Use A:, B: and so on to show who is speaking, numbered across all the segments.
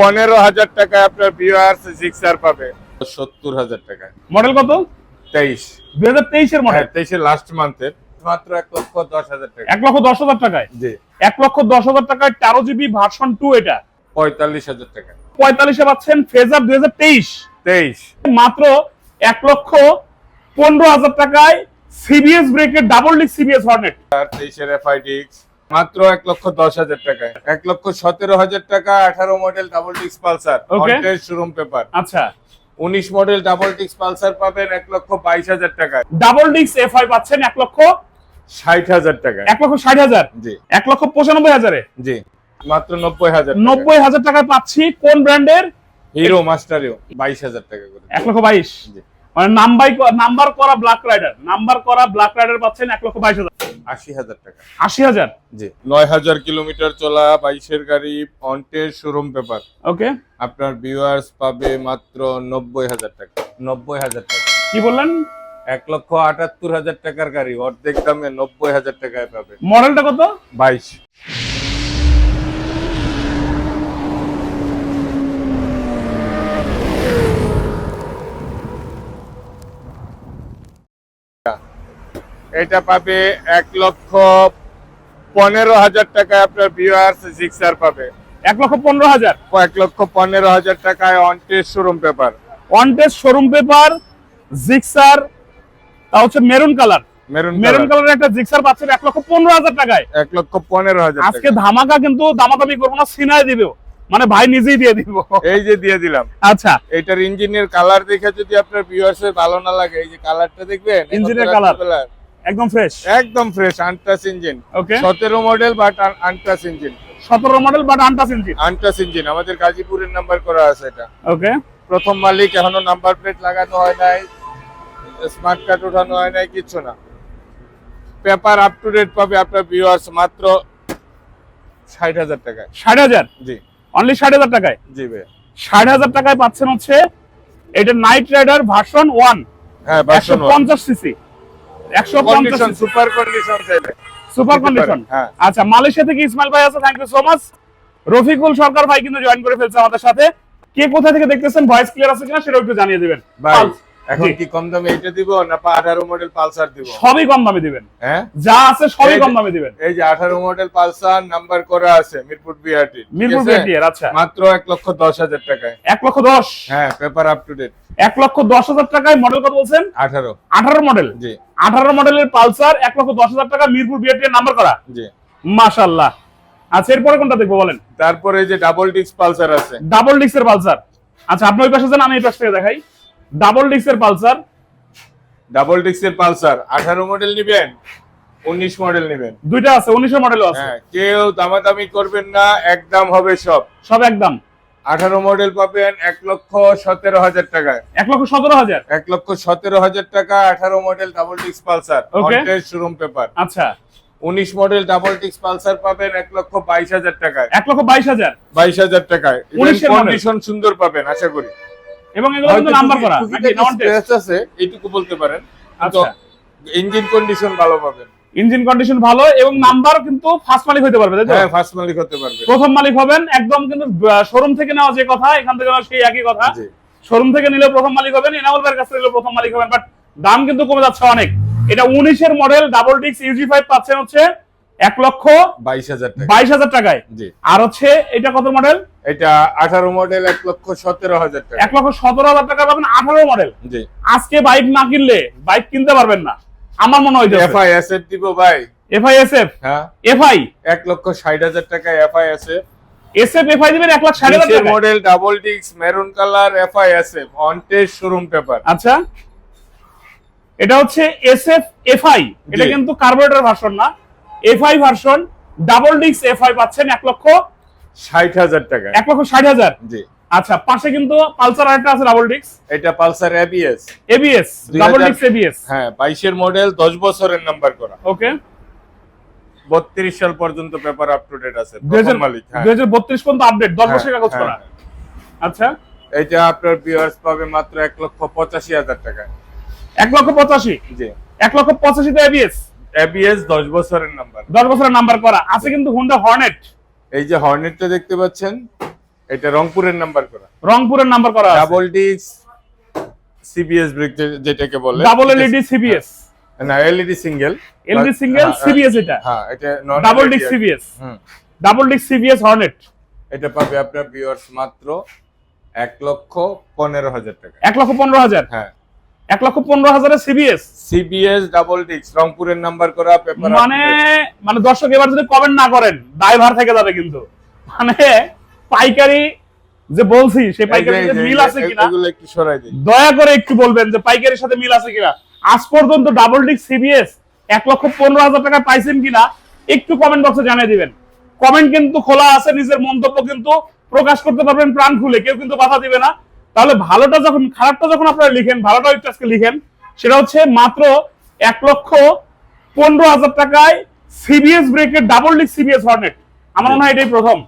A: পনেরো হাজার টাকায় আপনার ভিউয়ার্স জিক্সার পাবে। সত্তর হাজার টাকায়।
B: মডেল কত?
A: তেইশ।
B: দুই হাজার তেইশের মডেল
A: হ্যাঁ তেইশে লাস্ট মান্থের মাত্র এক লক্ষ দশ হাজার টাকা।
B: এক লক্ষ দশ হাজার টাকায়?
A: জি।
B: এক লক্ষ দশ হাজার টাকায় তেরো জিবি ভার্সন টু এটা।
A: পঁয়তাল্লিশ হাজার টাকা।
B: পঁয়তাল্লিশে পাচ্ছেন ফেজার দুই হাজার তেইশ।
A: তেইশ।
B: মাত্র এক লক্ষ পনেরো হাজার টাকায় সিবিএস ব্রেকের ডাবল ডিক সিবিএস হর্নেট
A: তেইশের এফআইডিক্স মাত্র এক লক্ষ দশ হাজার টাকায়। এক লক্ষ সতেরো হাজার টাকা আঠারো মডেল ডাবল ডিক্স পালসার শোরুম পেপার
B: আচ্ছা।
A: উনিশ মডেল ডাবল ডিক্স পালসার পাবেন এক লক্ষ বাইশ হাজার টাকায়।
B: ডাবল ডিক্স এফ আই পাচ্ছেন এক লক্ষ
A: ষাট হাজার টাকা
B: এক লক্ষ ষাট হাজার?
A: জি।
B: এক লক্ষ পঁচানব্বই হাজারে?
A: জি। মাত্র নব্বই হাজার
B: নব্বই হাজার টাকায় পাচ্ছি কোন ব্র্যান্ডের?
A: হিরো মাস্টারেও বাইশ হাজার টাকা করে।
B: এক লক্ষ বাইশ। মানে নাম্বাই নাম্বার করা ব্ল্যাক রাইডার নাম্বার করা ব্ল্যাক রাইডার পাচ্ছেন এক লক্ষ বাইশ হাজার।
A: আশি হাজার টাকা।
B: আশি হাজার?
A: জি। নয় হাজার কিলোমিটার চলা বাইশের গাড়ি অন্টের শোরুম পেপার
B: ওকে।
A: আপনার ভিউয়ার্স পাবে মাত্র নব্বই হাজার টাকা। নব্বই হাজার টাকা।
B: কি বললেন?
A: এক লক্ষ আটাত্তর হাজার টাকার গাড়ি অর্ধেক দামে নব্বই হাজার টাকায় পাবে।
B: মডেলটা কত?
A: বাইশ। এটা পাবে এক লক্ষ পনেরো হাজার টাকায় আপনার ভিউয়ার্স জিক্সার পাবে।
B: এক লক্ষ পনেরো হাজার?
A: এক লক্ষ পনেরো হাজার টাকায় অন্টের showroom paper
B: on test showroom paper Gixxer তা হচ্ছে মেরুন কালার
A: মেরুন
B: মেরুন কালারের একটা জিক্সার পাচ্ছেন এক লক্ষ পনেরো হাজার টাকায়।
A: এক লক্ষ পনেরো হাজার
B: আজকে ধামাকা কিন্তু দামাদামি করব না সিনায় দিব। মানে ভাই নিজেই দিয়ে দিব।
A: এই যে দিয়ে দিলাম।
B: আচ্ছা।
A: এটার ইঞ্জিনের কালার দেখে যদি আপনার ভিউয়ার্স ভালো না লাগে এই যে কালারটা দেখবেন?
B: ইঞ্জিনের colour। একদম ফ্রেশ
A: একদম ফ্রেশ আনটাস ইঞ্জিন
B: ওকে
A: সতেরো মডেল বাট আনটাস ইঞ্জিন
B: সতেরো model but untouched engine
A: untouched engine আমাদের গাজীপুরের নাম্বার করা আছে এটা।
B: ওকে
A: প্রথম মালিক এখনও নাম্বার প্লেট লাগানো হয় নাই। স্মার্ট কার্ড ওঠানো হয় নাই কিচ্ছু না। পেপার আপ টু ডেট পাবে আপনার ভিউয়ার্স মাত্র ষাট হাজার টাকায়।
B: ষাট হাজার?
A: জি।
B: অনলি ষাট হাজার টাকায়?
A: জি ভাই
B: ষাট হাজার টাকায় পাচ্ছেন হচ্ছে এটা নাইট রাইডার ভার্সন ওয়ান
A: হ্যাঁ
B: একশো
A: ভার্সন
B: পঞ্চাশ সিসি একশো পঞ্চাশ
A: কন্ডিশন সুপার কন্ডিশন চাইলে।
B: Super condition. আচ্ছা মালয়েশিয়া থেকে ইসমাইল ভাই আছে thank you so much Rafiqul Sarkar ভাই কিন্তু জয়েন করে ফেলছে আমাদের সাথে। কে কোথা থেকে দেখতেছেন? ভয়েস ক্লিয়ার আছে কিনা সেটা একটু জানিয়ে দিবেন।
A: এখন কি কম দামে এটা দিব না আঠারো মডেল পালসার দিব?
B: সবই কম দামে দিবেন।
A: হ্যাঁ?
B: যা আছে সবই কম দামে দিবেন।
A: এই যে আঠারো মডেল পালসার নাম্বার করা আছে মিরপুর বিআরটি
B: মিরপুর বিআরটিআর, আচ্ছা।
A: মাত্র এক লক্ষ দশ হাজার টাকায়।
B: এক লক্ষ দশ?
A: হ্যাঁ পেপার আপ টু ডেট
B: এক লক্ষ দশ হাজার টাকায় মডেল কত বলছেন?
A: আঠারো।
B: আঠারো মডেল
A: জি।
B: আঠারো মডেলের পালসার এক লক্ষ দশ হাজার টাকা মিরপুর বিআরটিআর নাম্বার করা?
A: জি।
B: মাশাল্লাহ আচ্ছা এরপরে কোনটা দেখব বলেন?
A: তারপরে এই যে ডাবল ডিস্ক পালসার আছে।
B: ডাবল ডিক্সের পালসার। আচ্ছা আপনি ওই পাশে যান আমি এই পাশ থেকে দেখাই। ডাবল ডিক্সের পালসার?
A: ডাবল ডিস্কের পালসার। আঠারো মডেল নিবেন উনিশ মডেল নিবেন।
B: দুইটা আছে উনিশশো মডেলও আছে।
A: হ্যাঁ কেউ দামাদামি করবেন না একদম হবে সব।
B: সব একদম।
A: আঠারো মডেল পাবেন এক লক্ষ সতেরো হাজার টাকায়।
B: এক লক্ষ সতেরো হাজার?
A: এক লক্ষ সতেরো হাজার টাকা আঠারো model double disc Pulsar. Showroom paper
B: আচ্ছা।
A: উনিশ মডেল ডাবল ডিস্ক পালসার পাবেন এক লক্ষ বাইশ হাজার টাকায়।
B: এক লক্ষ বাইশ হাজার?
A: বাইশ হাজার টাকায়।
B: 19 এর
A: কন্ডিশন সুন্দর পাবেন আশা করি।
B: এবং এগুলো কিন্তু নাম্বার করা নন টেস্ট
A: আছে এইটুকু বলতে পারেন।
B: আচ্ছা।
A: ইঞ্জিন কন্ডিশন ভালো পাবেন।
B: ইঞ্জিন কন্ডিশন ভালো এবং নাম্বার কিন্তু ফার্স্ট মালিক হতে পারবে
A: হ্যাঁ ফার্স্ট মালিক হতে পারবে।
B: প্রথম মালিক হবেন একদম কিন্তু শোরুম থেকে নেওয়া যে কথা এখান থেকে নেওয়া সেই একই কথা। শোরুম থেকে নিলে প্রথম মালিক হবেন এনামুল ভাইয়ের কাছ থেকে নিলে প্রথম মালিক হবেন বাট দাম কিন্তু কমে যাচ্ছে অনেক। এটা উনিশের মডেল ডাবল ডিক্স ইউজি ফাইভ পাচ্ছেন হচ্ছে এক লক্ষ
A: বাইশ হাজার টাকা।
B: বাইশ হাজার টাকায়। আর হচ্ছে এটা কত মডেল
A: এটা আঠারো মডেল এক লক্ষ সতেরো হাজার টাকা।
B: এক লক্ষ সতেরো হাজার টাকা পাবেন আঠারো মডেল আজকে বাইক না কিনলে বাইক কিনতে পারবেন না। আমার মনে হয়
A: এফআই এসএফ দিব ভাই।
B: এফআই এসএফ
A: হ্যাঁ।
B: এফআই?
A: এক লক্ষ ষাট হাজার টাকা এফআই এসএফ
B: এসএফ এফআই দিবেন এক লাখ ষাট হাজার টাকা
A: model double disc maroon colour FI SF on test showroom paper
B: আচ্ছা। এটা হচ্ছে এসএফ এফআই। এটা কিন্তু কার্বোরেটর ভার্সন না। এফআই ভার্সন ডাবল ডিক্স এফআই পাচ্ছেন এক লক্ষ
A: ষাট হাজার টাকা।
B: এক লক্ষ ষাট হাজার।
A: জি।
B: আচ্ছা পাশে কিন্তু পালসার আরেকটা আছে ডাবল ডিক্স
A: এটা পালসার এবিএস
B: এবিএস ডাবল ডিক্স এবিএস
A: হ্যাঁ বাইশের মডেল দশ বছরের নাম্বার করা।
B: ওকে।
A: বত্রিশ সাল পর্যন্ত পেপার আপ টু ডেট আছে মালিক হ্যাঁ।
B: দুই হাজার বত্রিশ পর্যন্ত আপডেট দশ
A: হ্যাঁ,
B: বছরের কাগজ করা।
A: হ্যাঁ।
B: আচ্ছা।
A: এটা আপনার ভিউয়ার্স পাবে মাত্র এক লক্ষ পঁচাশি হাজার টাকা
B: এক লক্ষ পঁচাশি?
A: জি।
B: এক লক্ষ পঁচাশিতে এবিএস
A: এবিএস দশ বছরের নাম্বার
B: দশ বছরের নাম্বার করা। আছে কিন্তু হুন্ডা হর্নেট
A: এই যে হর্নেটটা দেখতে পাচ্ছেন এটা রংপুরের নাম্বার করা।
B: রংপুরের নাম্বার করা
A: ডাবল ডিস্ক সিবিএস ব্রেক যেটাকে বলে।
B: ডাবল এলইডি সিবিএস
A: না LED single
B: LED single CBS এটা।
A: হ্যাঁ এটা
B: ডাবল ডিস্ক সিবিএস
A: হুম।
B: ডাবল ডিস্ক সিবিএস হর্নেট
A: এটা পাবে আপনার ভিউয়ার্স মাত্র এক লক্ষ পনেরো হাজার টাকা।
B: এক লক্ষ পনেরো হাজার।
A: হ্যাঁ।
B: এক লক্ষ পনেরো হাজারের সিবিএস
A: সিবিএস ডাবল ডিস্ক রংপুরের নাম্বার করা পেপার
B: মানে মানে দর্শক এবার যদি কমেন্ট না করেন ড্রাইভার থেকে যাবে কিন্তু। মানে পাইকারি যে বলছি সেই পাইকারি মিল আছে কিনা
A: একটু সরাই দিই
B: দয়া করে একটু বলবেন যে পাইকারির সাথে মিল আছে কিনা। আজ পর্যন্ত ডাবল ডিস্ক সিবিএস এক লক্ষ পনেরো হাজার টাকা পাইছেন কিনা একটু কমেন্ট বক্সে জানিয়ে দিবেন। কমেন্ট কিন্তু খোলা আছে নিজের মন্তব্য কিন্তু প্রকাশ করতে পারবেন প্রাণ খুলে কেউ কিন্তু বাধা দিবে না। তাহলে ভালোটা যখন খারাপটা যখন আপনারা লিখেন ভালোটা একটু আজকে লিখেন সেটা হচ্ছে মাত্র এক লক্ষ পনেরো হাজার টাকায় সিবিএস ব্রেকের ডাবল ডিস্ক সিবিএস হর্নেট আমার মনে হয় এটাই প্রথম।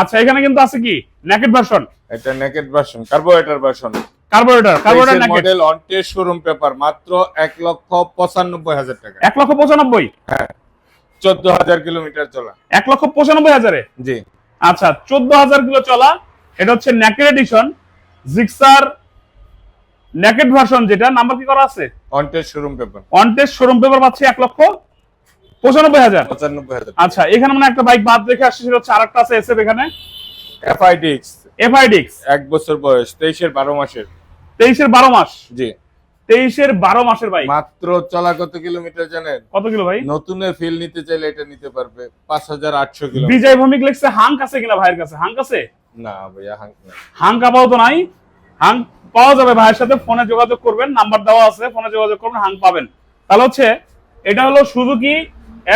B: আচ্ছা এখানে কিন্তু আছে কি? নেকেট ভার্সন
A: এটা naked version carburettor version
B: carburettor carburettor naked
A: model on test showroom paper মাত্র এক লক্ষ পঁচানব্বই হাজার টাকা।
B: এক লক্ষ পঁচানব্বই?
A: হ্যাঁ চোদ্দ হাজার কিলোমিটার চলা।
B: এক লক্ষ পঁচানব্বই হাজারে?
A: জি।
B: আচ্ছা চোদ্দ হাজার কিলো চলা এটা হচ্ছে naked edition Gixxer naked version যেটা নাম্বার কি করা আছে?
A: On test showroom paper
B: on test showroom paper পাচ্ছি এক লক্ষ পঁচানব্বই হাজার।
A: পঁচানব্বই হাজার
B: আচ্ছা এখানে মানে একটা বাইক বাদ রেখে আসছে সেটা হচ্ছে আরেকটা আছে এসএফ এখানে।
A: এফআইডিক্স
B: এফআইডিক্স
A: এক বছর বয়স তেইশের বারো মাসের।
B: তেইশের বারো মাস?
A: জি।
B: তেইশের বারো মাসের বাইক
A: মাত্র চলা কত কিলোমিটার জানেন?
B: কত কিলো ভাই?
A: নতুনের ফিল নিতে চাইলে এটা নিতে পারবে পাঁচ হাজার আটশো কিলোমিটার।
B: বিজয় ভৌমিক লেখছে হাঙ্ক আছে কিনা ভাইয়ের কাছে? হাঙ্ক আছে?
A: না ভাইয়া হাঙ্ক
B: আপাতত নাই। পাওয়া যাবে ভাইয়ের সাথে ফোনে যোগাযোগ করবেন নাম্বার দেওয়া আছে ফোনে যোগাযোগ করবেন পাবেন। তাহলে হচ্ছে এটা হলো সুজুকি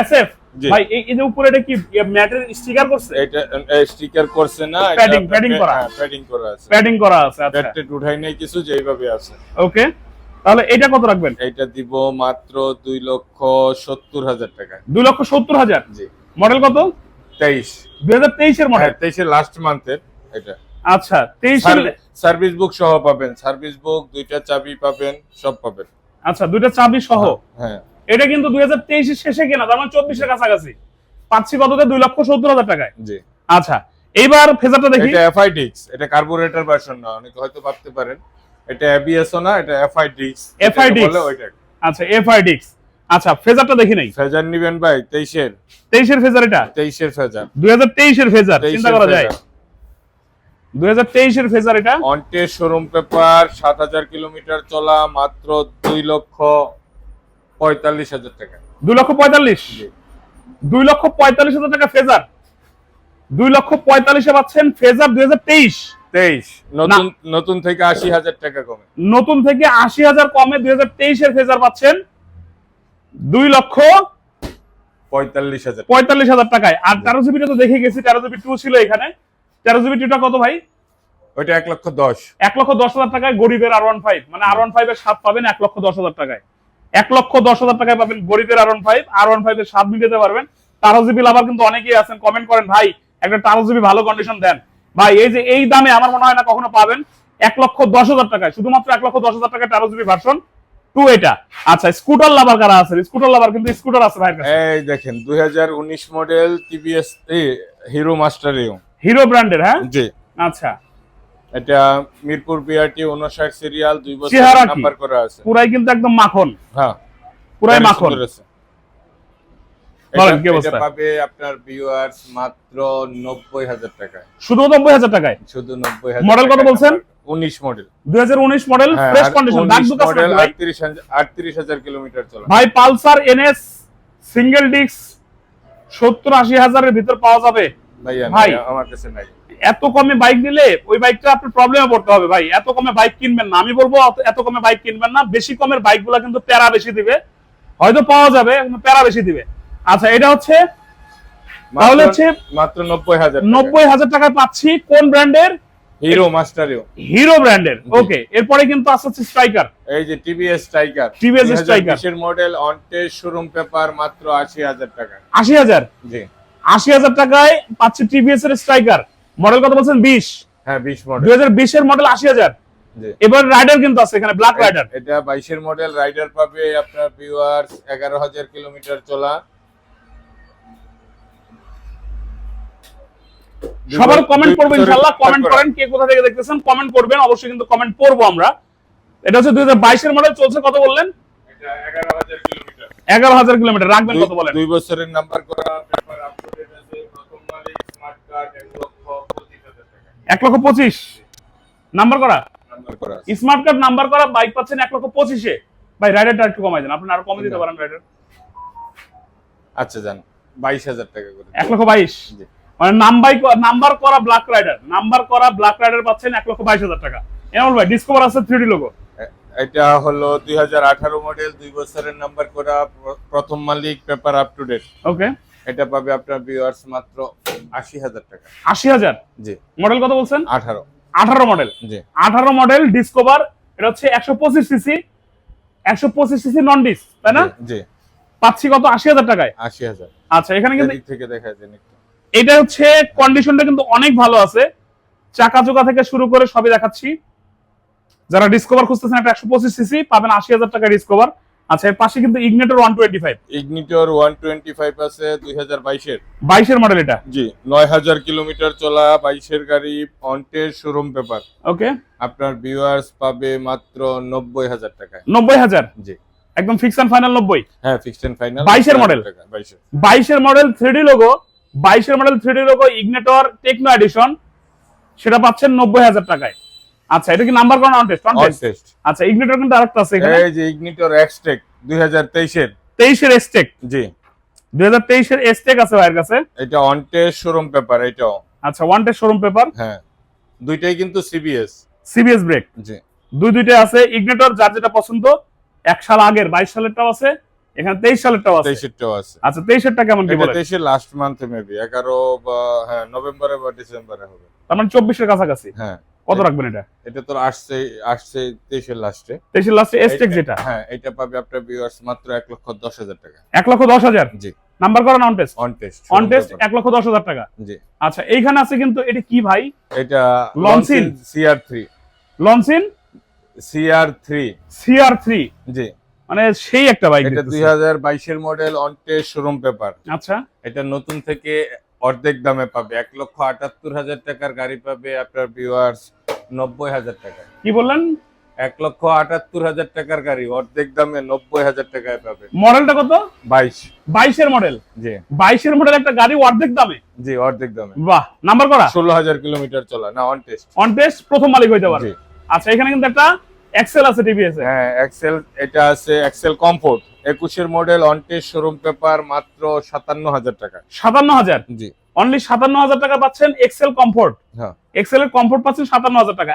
B: এসএফ ভাই এই যে উপরে এটা কি ম্যাটের স্টিকার করছে?
A: এটা স্টিকার করছে না
B: Padding, padding করা।
A: প্যাডিং করা আছে।
B: প্যাডিং করা আছে আচ্ছা।
A: প্যাডটেড উঠাই নাই কিছু যেইভাবে আছে।
B: ওকে তাহলে এটা কত রাখবেন?
A: এটা দিব মাত্র দুই লক্ষ সত্তর হাজার টাকা।
B: দুই লক্ষ সত্তর হাজার?
A: জি।
B: মডেল কত?
A: তেইশ।
B: দুই হাজার তেইশের মডেল
A: হ্যাঁ তেইশের লাস্ট মান্থের এটা।
B: আচ্ছা তেইশের
A: সার্ভিস বুক সহ পাবেন। সার্ভিস বুক দুইটা চাবি পাবেন সব পাবেন।
B: আচ্ছা দুইটা চাবি সহ?
A: হ্যাঁ
B: এটা কিন্তু দুই হাজার তেইশের শেষে কেনা তার মানে চব্বিশের কাছাকাছি। পাচ্ছি কততে? দুই লক্ষ সত্তর হাজার টাকায়।
A: জি।
B: আচ্ছা এইবার ফেজারটা দেখি।
A: এটা এফআইডিক্স এটা কার্বোরেটর ভার্সন না অনেকে হয়তো ভাবতে পারেন। এটা এবিএসও না এটা এফআইডিক্স।
B: FIDX
A: বলে ওইটা
B: আচ্ছা এফআইডিক্স। আচ্ছা ফেজারটা দেখি নাই।
A: ফেজার নিবেন ভাই তেইশের।
B: তেইশের ফেজার এটা?
A: তেইশের ফেজার।
B: দুই হাজার তেইশের ফেজার চিন্তা করা যায়।
A: ফেজার
B: দুই হাজার তেইশের ফেজার এটা?
A: অন্টের শোরুম পেপার সাত হাজার কিলোমিটার চলা মাত্র দুই লক্ষ পঁয়তাল্লিশ হাজার টাকা।
B: দুই লক্ষ পঁয়তাল্লিশ?
A: জি।
B: দুই লক্ষ পঁয়তাল্লিশ হাজার টাকা ফেজার। দুই লক্ষ পঁয়তাল্লিশে পাচ্ছেন ফেজার দুই হাজার তেইশ।
A: তেইশ। নতুন নতুন থেকে আশি হাজার টাকা কমে।
B: নতুন থেকে আশি হাজার কমে দুই হাজার তেইশের ফেজার পাচ্ছেন দুই লক্ষ
A: পঁয়তাল্লিশ হাজার।
B: পঁয়তাল্লিশ হাজার। টাকায়। আর তেরো জিবিটা তো দেখে গেছি তেরো জিবি টু ছিল এখানে। তেরো জিবি টুটা কত ভাই?
A: ওইটা এক লক্ষ দশ।
B: এক লক্ষ দশ হাজার টাকায় গরিবের আর ওয়ান ফাইভ মানে আর ওয়ান ফাইভ এর স্বাদ পাবেন এক লক্ষ দশ হাজার টাকায়। এক লক্ষ দশ হাজার টাকায় পাবেন গরিবের R one five R one five এর স্বাদ মিটাতে পারবেন। তেরো জিবি লাভার কিন্তু অনেকেই আছেন কমেন্ট করেন ভাই একটা তেরো জিবি ভালো কন্ডিশন দেন। ভাই এই যে এই দামে আমার মনে হয় না কখনো পাবেন এক লক্ষ দশ হাজার টাকায়। শুধুমাত্র এক লক্ষ দশ হাজার টাকায় তেরো জিবি ভার্সন টু এটা। আচ্ছা স্কুটার লাভার কারা আছে স্কুটার লাভার কিন্তু স্কুটার আছে কাছে।
A: এই দেখেন দুই হাজার উনিশ model TVS Hero Master
B: Hero ব্র্যান্ডের হ্যাঁ?
A: জি।
B: আচ্ছা।
A: এটা মিরপুর বিআরটি উনষাট সিরিয়াল দুই বছর নাম্বার করা আছে।
B: পুরাই কিন্তু একদম মাখন।
A: হ্যাঁ।
B: পুরাই মাখন।
A: আছে।
B: বলেন, কি অবস্থা?
A: পাবে আপনার ভিউয়ার্স মাত্র নব্বই হাজার টাকায়।
B: শুধু নব্বই হাজার টাকায়?
A: শুধু নব্বই
B: মডেল কত বলছেন?
A: উনিশ মডেল
B: দুই হাজার উনিশ মডেল ফ্রেশ কন্ডিশন দাগ দুটো
A: মডেল
B: নাকি ভাই?
A: আটত্রিশ আটত্রিশ হাজার কিলোমিটার চলা।
B: ভাই পালসার এনএস সিঙ্গেল ডিস্ক সত্তর আশি হাজারের ভিতর পাওয়া যাবে। ভাই।
A: আমার কাছে নাই।
B: এত কমে বাইক নিলে ওই বাইকটা প্রবলেমে পড়তে হবে ভাই। এত কমে বাইক কিনবেন না। আমি বলব এত কমে বাইক কিনবেন না। বেশি কমের বাইকগুলো কিন্তু প্যারা বেশি দিবে। হয়তো পাওয়া যাবে প্যারা বেশি দিবে। আচ্ছা এটা হচ্ছে তাহলে হচ্ছে
A: মাত্র নব্বই হাজার
B: নব্বই হাজার টাকায় পাচ্ছি। কোন ব্র্যান্ডের
A: হিরো মাস্টার
B: হিরো ব্র্যান্ডের ওকে এরপরে কিন্তু আসছে স্ট্রাইকার
A: এই যে টিভিএস স্ট্রাইকার
B: Striker।
A: এর model on test showroom paper মাত্র আশি হাজার টাকা।
B: আশি হাজার?
A: জি।
B: আশি হাজার টাকায় পাচ্ছি টিভিএস এর স্ট্রাইকার মডেল কত বলছেন? বিশ।
A: হ্যাঁ বিশ মডেল
B: দুই হাজার বিশের মডেল আশি হাজার। এবার রাইডার কিন্তু আছে এখানে ব্ল্যাক রাইডার
A: এটা বাইশের মডেল রাইডার পাবে আপনার ভিউয়ার্স এগারো হাজার কিলোমিটার চলা।
B: সবার কমেন্ট করবেন ইনশাআল্লাহ। কমেন্ট করেন কে কোথা থেকে দেখতেছেন কমেন্ট করবেন অবশ্যই কিন্তু কমেন্ট পড়ব আমরা। এটা হচ্ছে দুই হাজার বাইশের মডেল চলছে কত বললেন?
A: এটা 11,000 কিলোমিটার।
B: এগারো হাজার কিলোমিটার রাখবেন কত বলেন?
A: দুই বছরের নাম্বার করা পেপার আপ টু ডেট আছে প্রথম মালিক স্মার্ট কার্ড এক লক্ষ পঁচিশ হাজার টাকা
B: এক লক্ষ পঁচিশ। নাম্বার করা। স্মার্ট কার্ড নাম্বার করা বাইক পাচ্ছেন এক লক্ষ পঁচিশে। ভাই রাইডারটা একটু কমাই দেন আপনি আরও কমে দিতে পারেন রাইডার
A: আচ্ছা জান বাইশ হাজার টাকা করে
B: এক লক্ষ বাইশ। মানে নাম্বাই নাম্বার করা ব্ল্যাক রাইডার নাম্বার করা ব্ল্যাক রাইডার পাচ্ছেন এক লক্ষ বাইশ হাজার টাকা। এমন ভাই ডিসকভার আছে থ্রি লোগো
A: এটা হলো দুই হাজার আঠারো মডেল দুই বছরের নাম্বার করা প্রথম মালিক paper up to date
B: okay
A: এটা পাবে আপনার ভিউয়ার্স মাত্র আশি হাজার টাকা।
B: আশি হাজার?
A: জি।
B: মডেল কত বলছেন?
A: আঠারো।
B: আঠারো মডেল।
A: জি।
B: আঠারো মডেল ডিসকভার এটা হচ্ছে একশো পঁচিশ সিসি একশো পঁচিশ সিসি নন ডিস তাই না?
A: জি,
B: পাচ্ছি কত? আশি হাজার টাকায়?
A: আশি হাজার।
B: আচ্ছা এখানে কিন্তু
A: থেকে দেখা যায়
B: এটা হচ্ছে কন্ডিশনটা কিন্তু অনেক ভালো আছে। চাকা চোকা থেকে শুরু করে সবই দেখাচ্ছি। যারা ডিসকভার খুঁজতেছেন একটা একশো পঁচিশ সিসি পাবেন আশি হাজার টাকা ডিসকভার আচ্ছা এর পাশে কিন্তু Ignitor one twenty five
A: Ignitor one twenty five আছে দুই হাজার বাইশের।
B: বাইশের মডেল এটা?
A: জি নয় হাজার কিলোমিটার চলা বাইশের গাড়ি অন্টের শোরুম পেপার
B: ওকে
A: আপনার ভিউয়ার্স পাবে মাত্র নব্বই হাজার টাকায়।
B: নব্বই হাজার?
A: জি।
B: একদম ফিক্স অ্যান্ড ফাইনাল নব্বই?
A: হ্যাঁ ফিক্সড এন্ড ফাইনাল
B: 22 এর model?
A: বাইশের।
B: বাইশের মডেল থ্রিডি লোগো বাইশের model three D logo Ignitor techno edition সেটা পাচ্ছেন নব্বই হাজার টাকায়। আচ্ছা এটা কি নাম্বার কোন অনটেস্ট
A: অন টেস্ট
B: আচ্ছা ইগনেটর কিন্তু আরেকটা আছে এখানে।
A: এই যে ইগনিটর এক্সটেক দুই হাজার তেইশের।
B: তেইশের এসটেক
A: জি।
B: দুই হাজার তেইশের এসটেক আছে ভাইয়ের কাছে?
A: এটা অন টেস্ট শোরুম পেপার এটাও।
B: আচ্ছা ওয়ান টেস্ট শোরুম পেপার
A: হ্যাঁ। দুইটাই কিন্তু সিবিএস
B: সিবিএস ব্রেক
A: জি।
B: দুই দুইটাই আছে। ইগনেটর যার যেটা পছন্দ এক সাল আগের বাইশ সালেরটাও আছে এখানে তেইশ সালেরটাও আছে।
A: তেইশেরটাও আছে।
B: আচ্ছা তেইশেরটা কেমন কি বলে
A: তেইশের লাস্ট মান্থে মেবি এগারো বা হ্যাঁ নভেম্বরে বা ডিসেম্বরে হবে।
B: তার মানে চব্বিশের কাছাকাছি।
A: হ্যাঁ।
B: কত রাখবেন এটা?
A: এটা তোর আসছে আসছে তেইশের লাস্টে
B: তেইশের লাস্টে এসটেক যেটা?
A: হ্যাঁ এটা পাবে আপনার ভিউয়ার্স মাত্র এক লক্ষ দশ হাজার টাকা।
B: এক লক্ষ দশ হাজার?
A: জি।
B: নাম্বার করা on test
A: on test
B: on test এক লক্ষ দশ হাজার টাকা।
A: জি।
B: আচ্ছা এইখানে আছে কিন্তু এটা কি ভাই?
A: এটা
B: লঞ্চিন।
A: সিআর থ্রি
B: লঞ্চিন
A: সিআর থ্রি
B: সিআর থ্রি
A: জি।
B: মানে সেই একটা বাইক
A: এটা দুই হাজার বাইশের model on test showroom paper
B: আচ্ছা।
A: এটা নতুন থেকে অর্ধেক দামে পাবে। এক লক্ষ আটাত্তর হাজার টাকার গাড়ি পাবে আপনার ভিউয়ার্স নব্বই হাজার টাকা
B: কি বললেন?
A: এক লক্ষ আটাত্তর হাজার টাকার গাড়ি অর্ধেক দামে নব্বই হাজার টাকায় পাবে।
B: মডেলটা কত?
A: বাইশ।
B: বাইশের মডেল?
A: জি।
B: বাইশের মডেল একটা গাড়ি অর্ধেক দামে?
A: জি অর্ধেক দামে।
B: বাহ নাম্বার করা
A: ষোলো হাজার কিলোমিটার চলা না অন টেস্ট
B: অন টেস্ট প্রথম মালিক হইতে পারে আচ্ছা এখানে কিন্তু একটা এক্সেল আছে টিভিএস এ
A: হ্যাঁ এক্সেল এটা আছে এক্সেল কমফোর্ট একুশের model on test showroom paper মাত্র সাতান্ন হাজার টাকা।
B: সাতান্ন হাজার
A: জি।
B: অনলি সাতান্ন হাজার টাকা পাচ্ছেন এক্সেল কমফোর্ট
A: হ্যাঁ।
B: এক্সেল এর কমফোর্ট পাচ্ছেন সাতান্ন হাজার টাকা।